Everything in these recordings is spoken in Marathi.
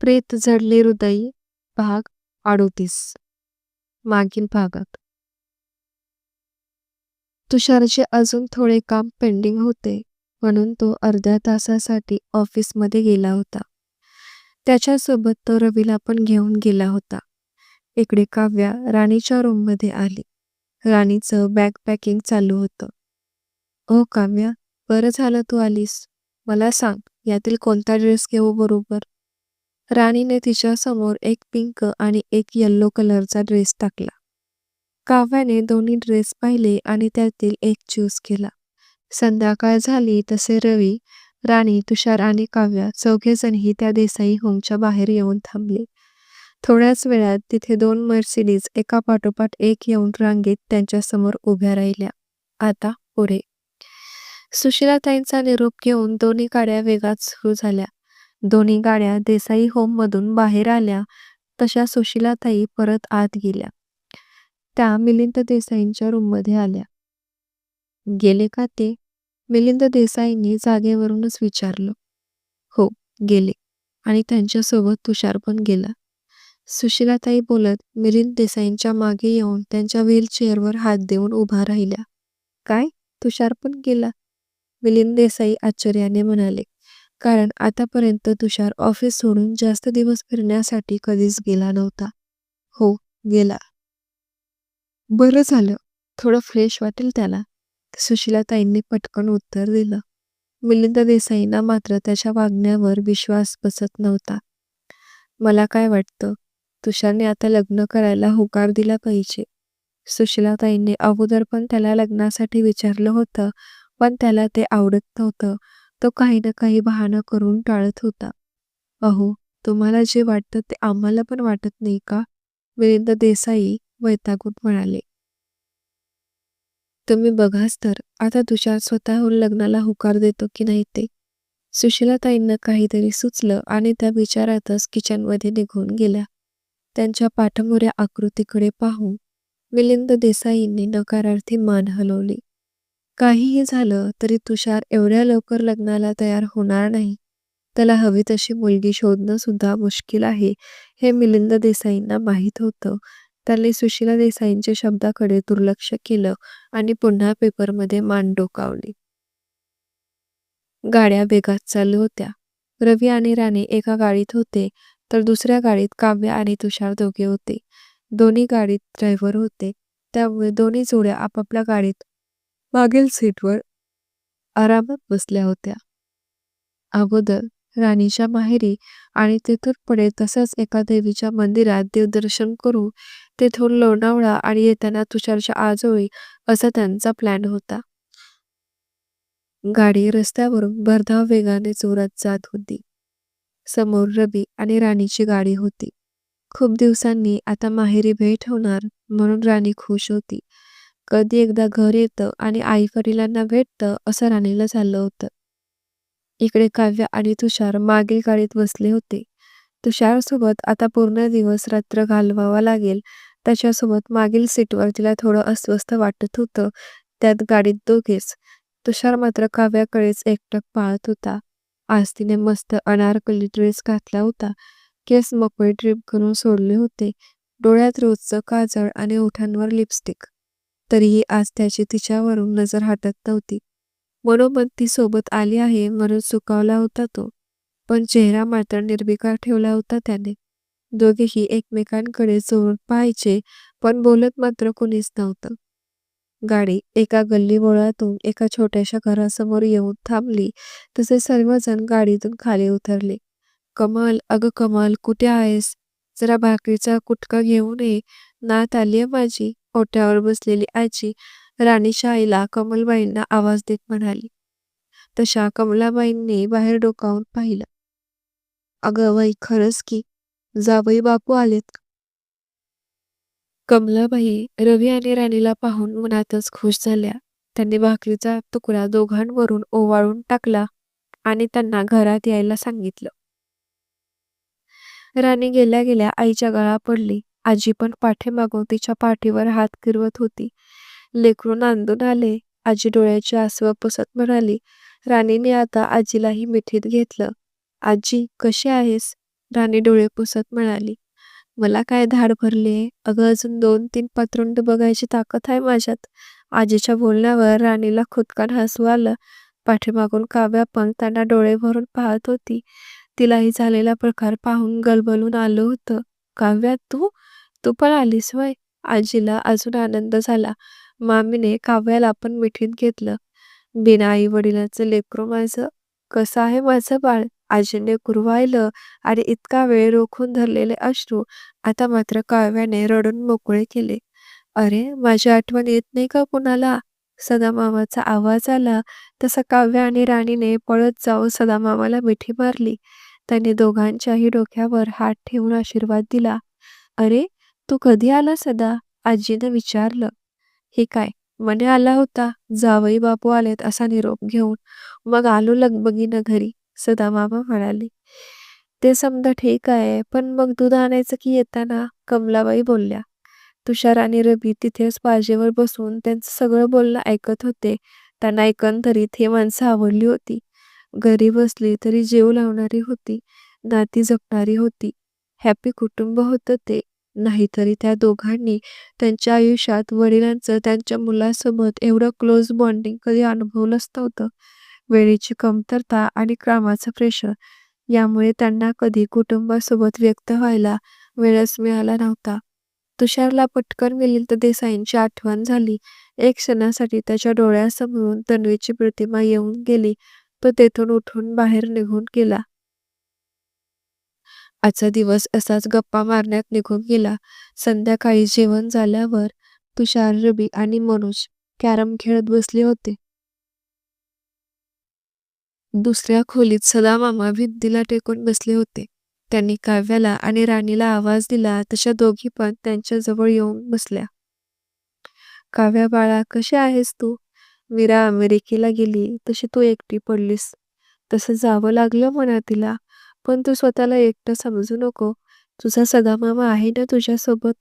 प्रेत जडले हृदय भाग अडोतीस मागील भागात. तुषारचे अजून थोडे काम पेंडिंग होते म्हणून तो अर्ध्या तासासाठी ऑफिसमध्ये गेला होता. त्याच्यासोबत तो रवीला पण घेऊन गेला होता. इकडे काव्या राणीच्या रूममध्ये आली. राणीचं बॅग पॅकिंग चालू होतं. ओ काव्या बरं झालं तू आलीस. मला सांग यातील कोणता ड्रेस घेऊ बरोबर? राणीने तिच्या समोर एक पिंक आणि एक येल्लो कलरचा ड्रेस टाकला. काव्याने दोन्ही ड्रेस पाहिले आणि त्यातील एक चूज केला. संध्याकाळ झाली तसे रवी राणी तुषार आणि काव्या चौघेजणही त्या देसाई होमच्या बाहेर येऊन थांबले. थोड्याच वेळात तिथे दोन मर्सिडीज एका पाठोपाठ एक येऊन रांगेत त्यांच्यासमोर उभ्या राहिल्या. आता पुढे. सुशीलाताईंचा निरोप घेऊन दोन्ही गाड्या वेगात सुरू झाल्या. दोन्ही गाड्या देसाई होम मधून बाहेर आल्या तशा सुशीलाताई परत आत गेल्या. त्या मिलिंद देसाईंच्या रूममध्ये आल्या. गेले का ते? मिलिंद देसाईंनी जागेवरूनच विचारलं. हो गेले. आणि त्यांच्यासोबत तुषार पण गेला. सुशीलाताई बोलत मिलिंद देसाईंच्या मागे येऊन त्यांच्या व्हीलचेअरवर हात देऊन उभा राहिल्या. काय? तुषार पण गेला? मिलिंद देसाई आश्चर्याने म्हणाले. कारण आतापर्यंत तुषार ऑफिस सोडून जास्त दिवस फिरण्यासाठी कधीच गेला नव्हता. हो गेला. बरं झालं. थोडं फ्रेश वाटेल त्याला. सुशीलाताईंनी पटकन उत्तर दिलं. मिलिंद देसाईंना मात्र त्याच्या वागण्यावर विश्वास बसत नव्हता. मला काय वाटतं? तुषारने आता लग्न करायला होकार दिला पाहिजे. सुशीलाताईंनी अगोदर पण त्याला लग्नासाठी विचारलं होतं पण त्याला ते आवडत नव्हतं. तो काही ना काही बहाणं करून टाळत होता. अहो तुम्हाला जे वाटतं ते आम्हाला पण वाटत नाही का? मिलिंद देसाई वैतागून म्हणाले. तुम्ही बघाच तर आता तुषार स्वतःहून लग्नाला होकार देतो की नाही ते? सुशीलाताईंना काहीतरी सुचलं आणि त्या विचारातच किचनमध्ये निघून गेल्या. त्यांच्या पाठमोऱ्या आकृतीकडे पाहून मिलिंद देसाईंनी नकारार्थी मान हलवली. काहीही झालं तरी तुषार एवढ्या लवकर लग्नाला तयार होणार नाही. त्याला हवी तशी मुलगी शोधणं सुद्धा मुश्किल आहे हे मिलिंद देसाईंना माहीत होतं. त्यांनी सुशीला देसाईंच्या शब्दाकडे दुर्लक्ष केलं आणि पुन्हा पेपरमध्ये मान डोकावली. गाड्या वेगात चालू होत्या. रवी आणि राणे एका गाडीत होते तर दुसऱ्या गाडीत काव्य आणि तुषार दोघे होते. दोन्ही गाडीत ड्रायव्हर होते. त्यामुळे दोन्ही जोड्या आपापल्या गाडीत मागील सीटवर आरामात बसल्या होत्या. अगोदर राणीच्या माहेरी आणि तेथून पुढे तसंच एका देवीच्या मंदिरात देवदर्शन करू तेथून लोणावळा आणि येताना तुषारच्या आजोळी असा त्यांचा प्लॅन होता. गाडी रस्त्यावरून भरधाव वेगाने जोरात जात होती. समोर रवी आणि राणीची गाडी होती. खूप दिवसांनी आता माहेरी भेट होणार म्हणून राणी खुश होती. कधी एकदा घर येतं आणि आई वडिलांना भेटतं असं राणीला झालं होतं. इकडे काव्य आणि तुषार मागील गाडीत बसले होते. तुषार सोबत आता पूर्ण दिवस रात्र घालवावा लागेल. त्याच्यासोबत मागील सीटवर तिला थोडं अस्वस्थ वाटत होतं त्यात गाडीत दोघेच. तुषार मात्र काव्याकडेच एकटक पाळत होता. आज तिने मस्त अनारकली ड्रेस घातला होता. केस मकळे ट्रिप करून सोडले होते. डोळ्यात रोजचं काजळ आणि ओठांवर लिपस्टिक. तरीही आज त्याची तिच्यावरून नजर हटत नव्हती. मनोमन ती सोबत आली आहे म्हणून सुकावला होता तो. पण चेहरा मात्र निर्विकार ठेवला होता त्याने. दोघेही एकमेकांकडे जोरून पाहायचे पण बोलत मात्र कोणीच नव्हतं. गाडी एका गल्ली बोळातून एका छोट्याशा घरासमोर येऊन थांबली तसे सर्वजण गाडीतून खाली उतरले. कमाल अगं कमाल कुठे आहेस? जरा भाकरीचा कुटका घेऊन ये. नात आलीये माझी. ओट्यावर बसलेली आजी राणीशाहीला आईला कमलबाईंना आवाज देत म्हणाली. तशा कमलाबाईंनी बाहेर डोकावून पाहिलं. अगं बाई खरंच की. जावई बापू आलेत. कमलाबाई रवी आणि राणीला पाहून मनातच खुश झाल्या. त्यांनी भाकरीचा तुकडा दोघांवरून ओवाळून टाकला आणि त्यांना घरात यायला सांगितलं. राणी गेल्या गेल्या आईच्या गळा पडली. आजी पण पाठीमागून तिच्या पाठीवर हात फिरवत होती. लेकरू नांदून आले. आजी डोळ्याची आसव पुसत म्हणाली राणीने आता आजीलाही मिठीत घेतलं. आजी कशी आहेस? राणी डोळे पुसत म्हणाली मला काय धाड भरली अगं अजून दोन तीन पात्रुंड बघायची ताकद आहे माझ्यात. आजीच्या बोलण्यावर राणीला खुदकान हसू आलं. पाठीमागून काव्या पण त्यांना डोळे भरून पाहत होती. तिलाही झालेला प्रकार पाहून गलबलून आलं होतं. काव्या तू तू पण आलीस वय आजीला अजून आनंद झाला. मामीने काव्याला पण मिठीत घेतलं. बिना आई वडिलांचं लेकरू माझं. कसं आहे माझं बाळ? आजीने कुरवायलं आणि इतका वेळ रोखून धरलेले अश्रू आता मात्र काव्याने रडून मोकळे केले. अरे माझी आठवण येत नाही का कुणाला? सदामामाचा आवाज आला. तसा काव्य आणि राणीने पळत जाऊन सदामामाला मिठी मारली. त्याने दोघांच्याही डोक्यावर हात ठेवून आशीर्वाद दिला. अरे तू कधी आला सदा? आजीनं विचारलं. हे काय मने आला होता? जावई बापू आलेत असा निरोप घेऊन. मग आलो लगबगीनं घरी सदा मामा म्हणाले. ते समजा ठीक आहे पण मग दूध आणायचं की येताना? कमलाबाई बोलल्या. तुषार आणि रवी तिथेच बाजेवर बसून त्यांचं सगळं बोलणं ऐकत होते. त्यांना एकंदरीत हे माणसं आवडली होती. घरी बसली तरी जेव लावणारी होती. नाती जपणारी होती. हॅपी कुटुंब होतं ते. नाहीतरी त्या दोघांनी त्यांच्या आयुष्यात वडिलांचं त्यांच्या मुलासोबत एवढं क्लोज बॉन्डिंग कधी अनुभवलंच नव्हतं. वेळेची कमतरता आणि कामाचं प्रेशर यामुळे त्यांना कधी कुटुंबासोबत व्यक्त व्हायला वेळच मिळाला नव्हता. तुषारला पटकन मिलिंद देसाईंची आठवण झाली. एक क्षणासाठी त्याच्या डोळ्यासमोरून तन्वीची प्रतिमा येऊन गेली. तो तेथून उठून बाहेर निघून गेला. आजचा दिवस असाच गप्पा मारण्यात निघून गेला. संध्याकाळी जेवण झाल्यावर तुषार रबी आणि मनोज कॅरम खेळत बसले होते. दुसऱ्या खोलीत सदा मामा भिंतीला टेकून बसले होते. त्यांनी काव्याला आणि राणीला आवाज दिला तशा दोघी पण त्यांच्या जवळ येऊन बसल्या. काव्या बाळा कशी आहेस तू? मीरा अमेरिकेला गेली तशी तू एकटी पडलीस. तसं जावं लागलं म्हणा तिला पण तू स्वतःला एकटं समजू नको. तुझा सदामामा आहे ना तुझ्यासोबत?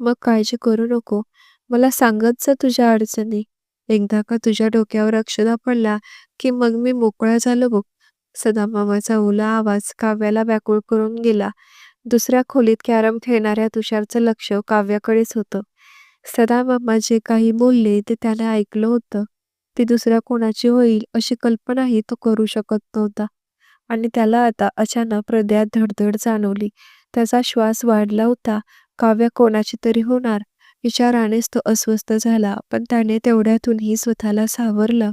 मग काळजी करू नको. मला सांगत जा तुझ्या अडचणी. एकदा का तुझ्या डोक्यावर अक्षदा पडला की मग मी मोकळा झालो बघ. सदामामाचा ओला आवाज काव्याला व्याकुळ करून गेला. दुसऱ्या खोलीत कॅरम खेळणाऱ्या तुषारचं लक्ष काव्याकडेच होतं. सदामामा जे काही बोलले ते त्याने ऐकलं होतं. ती दुसऱ्या कोणाची होईल अशी कल्पनाही तो करू शकत नव्हता. आणि त्याला आता अचानक हृदयात धडधड जाणवली. त्याचा श्वास वाढला होता. काव्य कोणाची तरी होणार. विचारानेच तो अस्वस्थ झाला पण त्याने तेवढ्यातूनही स्वतःला सावरलं.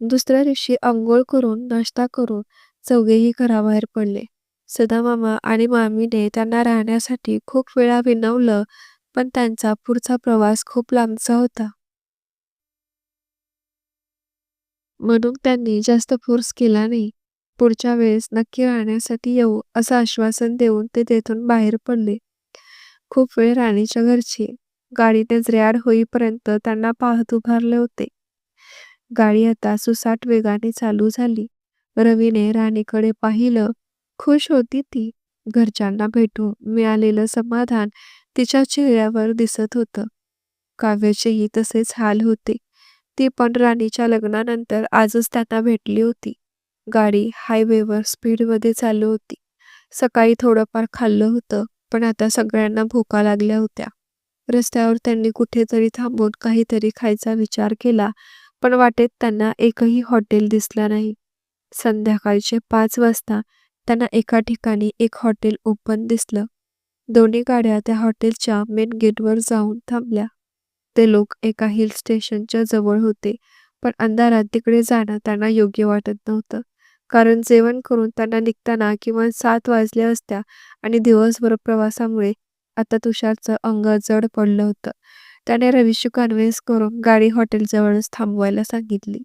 दुसऱ्या दिवशी आंघोळ करून नाश्ता करून चौघेही घराबाहेर पडले. सदामामा आणि मामीने त्यांना राहण्यासाठी खूप वेळा विनवलं पण त्यांचा पुढचा प्रवास खूप लांबचा होता. म्हणून त्यांनी जास्त फोर्स केला नाही. पुढच्या वेळेस नक्की राहण्यासाठी येऊ असं आश्वासन देऊन ते तेथून बाहेर पडले. खूप वेळ राणीच्या घरची गाडीने रेड होईपर्यंत त्यांना पाहत उभारले होते. गाडी आता सुसाट वेगाने चालू झाली. रवीने राणीकडे पाहिलं खुश होती ती. घरच्यांना भेटून मिळालेलं समाधान तिच्या चेहऱ्यावर दिसत होतं. काव्याचेही तसेच हाल होते. ती पण राणीच्या लग्नानंतर आजच त्यांना भेटली होती. गाडी हायवेवर स्पीडमध्ये चालू होती. सकाळी थोडंफार खाल्लं होतं पण आता सगळ्यांना भूका लागल्या होत्या. रस्त्यावर त्यांनी कुठेतरी थांबून काहीतरी खायचा विचार केला पण वाटेत त्यांना एकही हॉटेल दिसला नाही. संध्याकाळचे पाच वाजता त्यांना एका ठिकाणी एक हॉटेल ओपन दिसलं. दोन्ही गाड्या त्या हॉटेलच्या मेन गेटवर जाऊन थांबल्या. ते लोक एका हिल स्टेशनच्या जवळ होते पण अंधारात तिकडे जाणं त्यांना योग्य वाटत नव्हतं. कारण जेवण करून त्यांना निघताना किमान सात वाजल्या असत्या आणि दिवसभर प्रवासामुळे आता तुषारचं अंग जड पडलं होतं. त्याने रवीशी कन्व्हिन्स करून गाडी हॉटेलजवळच थांबवायला सांगितली.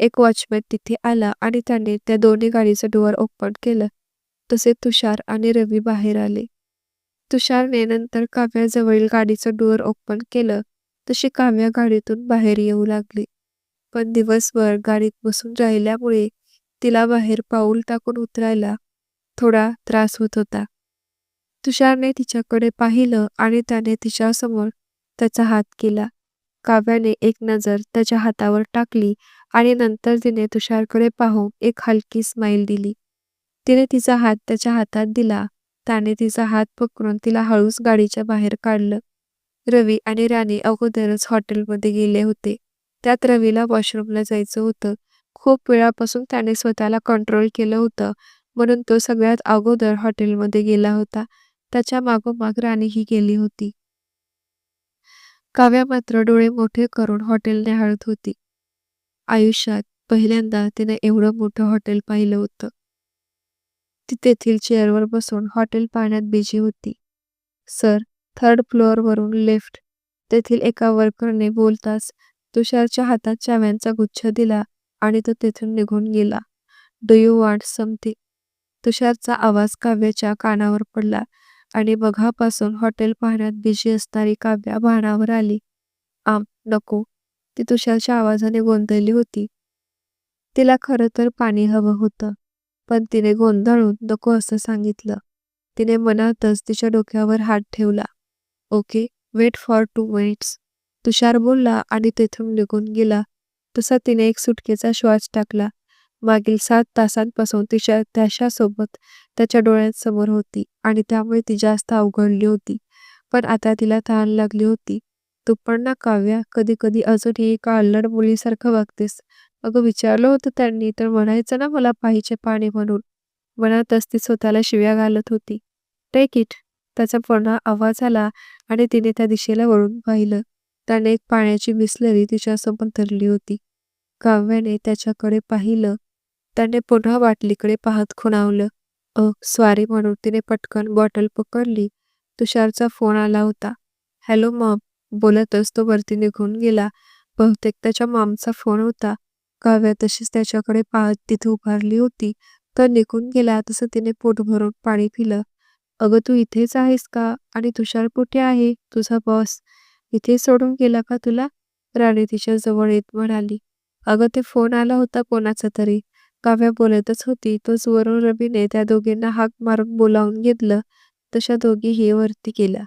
एक वॉचमॅन तिथे आला आणि त्याने त्या दोन्ही गाडीचं डोअर ओपन केलं. तसे तुषार आणि रवी बाहेर आले. तुषारने नंतर काव्याजवळील गाडीचं डोअर ओपन केलं. तशी काव्या गाडीतून बाहेर येऊ लागली पण दिवसभर गाडीत बसून राहिल्यामुळे तिला बाहेर पाऊल टाकून उतरायला थोडा त्रास होत होता तुषारने तिच्याकडे पाहिलं आणि त्याने तिच्यासमोर त्याचा हात केला काव्याने एक नजर त्याच्या हातावर टाकली आणि नंतर तिने तुषारकडे पाहून एक हलकी स्माईल दिली तिने तिचा हात त्याच्या हातात दिला. त्याने तिचा हात पकडून तिला हळूच गाडीच्या बाहेर काढलं. रवी आणि राणी अगोदरच हॉटेलमध्ये गेले होते. त्यात रवीला वॉशरूमला जायचं होतं. खूप वेळापासून त्याने स्वतःला कंट्रोल केलं होतं म्हणून तो सगळ्यात अगोदर हॉटेलमध्ये गेला होता. त्याच्या मागोमाग राणीही गेली होती. काव्या मात्र डोळे मोठे करून हॉटेल निहाळत होती. आयुष्यात पहिल्यांदा तिने एवढं मोठं हॉटेल पाहिलं होतं. ती तेथील चेअरवर बसून हॉटेल पाहण्यात बिझी होती. सर, थर्ड फ्लोअरवरून लेफ्ट, तेथील एका वर्करने बोलताच तुषारच्या हातात चाव्यांचा गुच्छ दिला आणि तो तेथून निघून गेला. Do you want something? तुषारचा आवाज काव्याच्या कानावर पडला आणि बघापासून हॉटेल पाहण्यात बिझी असणारी काव्या भानावर आली. आम, नको. ती तुषारच्या आवाजाने गोंधळली होती. तिला खरं तर पाणी हवं होतं, पण तिने गोंधळून नको असं सांगितलं. तिने मनातच तिच्या डोक्यावर हात ठेवला. Okay, wait for two minutes. Tushar बोलला आणि तेथून निघून गेला. तसा तिने एक सुटकेचा श्वास टाकला. मागील सात तासांपासून तिच्या त्याच्यासोबत त्याच्या डोळ्यांसमोर होती आणि त्यामुळे ती जास्त अवघडली होती. पण आता तिला तहान लागली होती. तू पण ना काव्या, कधी कधी अजूनही एका अल्लड मुलीसारखं वागतेस. अगं विचारलं होतं त्यांनी तर म्हणायचं ना मला पाहिजे पाणी म्हणून. मनातच ती स्वतःला शिव्या घालत होती. Take it. त्याचा पुन्हा आवाज आला आणि तिने त्या दिशेला वळून पाहिलं. त्याने एक पाण्याची बिसलरी तिच्यासमोर धरली होती. काव्याने त्याच्याकडे पाहिलं. त्याने पुन्हा बाटलीकडे पाहत खुणावलं. अ, स्वारी म्हणून तिने पटकन बॉटल पकडली. तुषारचा फोन आला होता. हॅलो मॉम, बोलतच तो वरती निघून गेला. बहुतेक त्याच्या मॉमचा फोन होता. काव्या तशीच त्याच्याकडे पाहत तिथे उभारली होती. तर निघून गेला तसं तिने पोट भरून पाणी पिलं. अगं तू इथेच आहेस का? आणि तुषार कुठे आहे? तुझा बॉस इथे सोडून गेला का तुला? राणी तिच्या जवळ येत म्हणाली. अगं ते फोन आला होता कोणाचा तरी. काव्या बोलतच होती तोच वरून रवीने त्या दोघींना हाक मारून बोलावून घेतलं. तशा दोघीही वरती गेल्या.